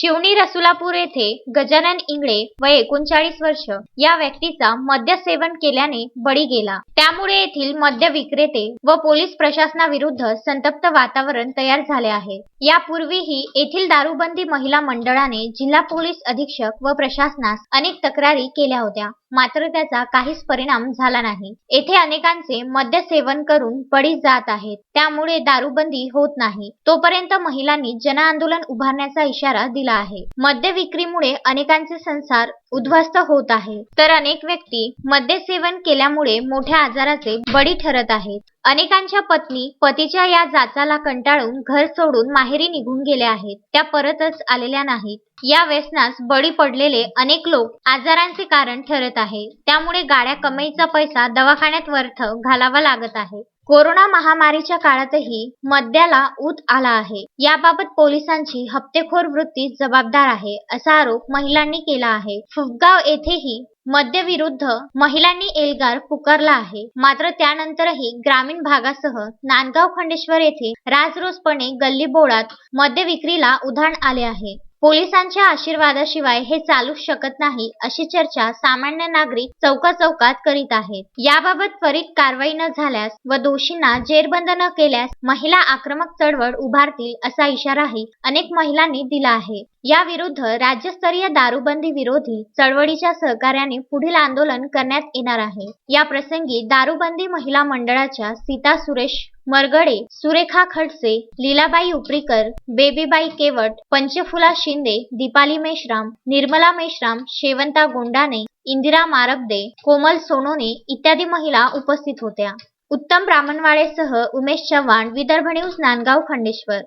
शिवणी रसुलापूर येथे गजानन इंगळे वय एकोणचाळीस वर्ष या व्यक्तीचा मद्य सेवन केल्याने बळी गेला. त्यामुळे येथील मद्य विक्रेते व पोलीस प्रशासनाविरुद्ध संतप्त वातावरण तयार झाले आहे. यापूर्वीही येथील दारूबंदी महिला मंडळाने जिल्हा पोलीस अधीक्षक व प्रशासनास अनेक तक्रारी केल्या होत्या. मात्र त्याचा काहीच परिणाम झाला नाही. येथे अनेकांचे मद्य सेवन करून बळी जात आहेत. त्यामुळे दारूबंदी होत नाही. तोपर्यंत महिलांनी जनआंदोलन उभारण्याचा इशारा दिला आहे. मद्य विक्रीमुळे अनेकांचे संसार उद्ध्वस्त होत आहे. तर अनेक व्यक्ती मद्य सेवन केल्यामुळे मोठ्या आजाराचे बळी ठरत आहेत. अनेकांच्या पत्नी पतीच्या या जाचाला कंटाळून घर सोडून माहेरी निघून गेल्या आहेत. त्या परतच आलेल्या नाहीत. या व्यसनास बळी पडलेले अनेक लोक आजारांचे कारण ठरत आहे. त्यामुळे गाड्या कमाईचा पैसा दवाखान्यात व्यर्थ घालावा लागत आहे. कोरोना महामारीच्या काळातही मद्याला ऊत आला आहे. याबाबत पोलिसांची हप्तेखोर वृत्ती जबाबदार आहे असा आरोप महिलांनी केला आहे. फुगगाव येथेही मद्यविरुद्ध महिलांनी एल्गार पुकारला आहे. मात्र त्यानंतरही ग्रामीण भागासह नांदगाव खंडेश्वर येथे राजरोसपणे गल्लीबोळात मद्य विक्रीला उधाण आले आहे. पोलिसांच्या आशीर्वादाशिवाय हे चालू शकत नाही अशी चर्चा सामान्य नागरिक चौका चौकात करीत आहेत. याबाबत त्वरित कारवाई न झाल्यास व दोषींना जेरबंद न केल्यास महिला आक्रमक चळवळ उभारतील असा इशाराही अनेक महिलांनी दिला आहे. याविरुद्ध राज्यस्तरीय दारूबंदी विरोधी चळवळीच्या सहकार्याने पुढील आंदोलन करण्यात येणार आहे. या प्रसंगी दारूबंदी महिला मंडळाच्या सीता सुरेश मरगडे सुरेखा खडसे लीलाबाई उपरीकर बेबीबाई केवट पंचफुला शिंदे दीपाली मेश्राम निर्मला मेश्राम शेवंता गोंडाने इंदिरा मारबदे कोमल सोनोने इत्यादी महिला उपस्थित होत्या. उत्तम ब्राह्मणवाडेसह उमेश चव्हाण विदर्भ न्यूज नांदगाव खंडेश्वर.